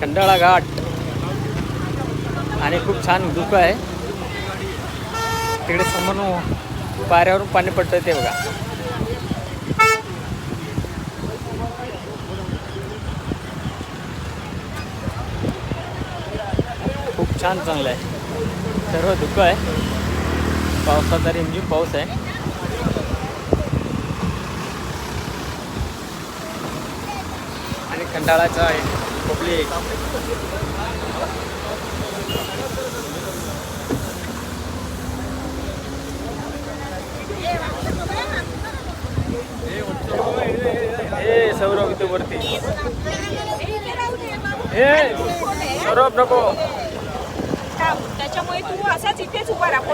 खंडाळा घाट. आणि खूप छान धुकं आहे. तिकडे समोरून पाऱ्यावरून पाणी पडतं ते बघा. खूप छान चांगलं आहे. सर्व धुकं आहे. पावसाचा रिमझिम पाऊस आहे. आणि खंडाळाचा आहे. पब्लिक. हे सौरभ इथे वरती. हे सौरभ नको. त्याच्यामुळे तू असाच इथेच उभा राहा.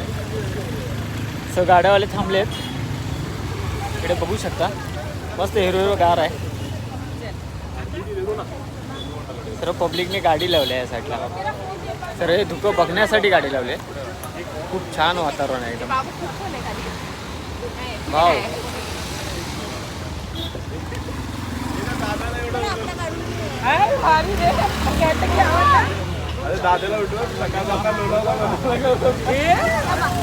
हे बघा. सो गाड्यावाले थांबलेत. इकडे बघू शकता. मस्त हिरो हिरो गार आहे. सर्व पब्लिकने गाडी लावली आहे या साईडला. सर्व हे धुकं बघण्यासाठी गाडी लावली आहे. खूप छान वातावरण आहे एकदम. वाव. आवडला. दादाला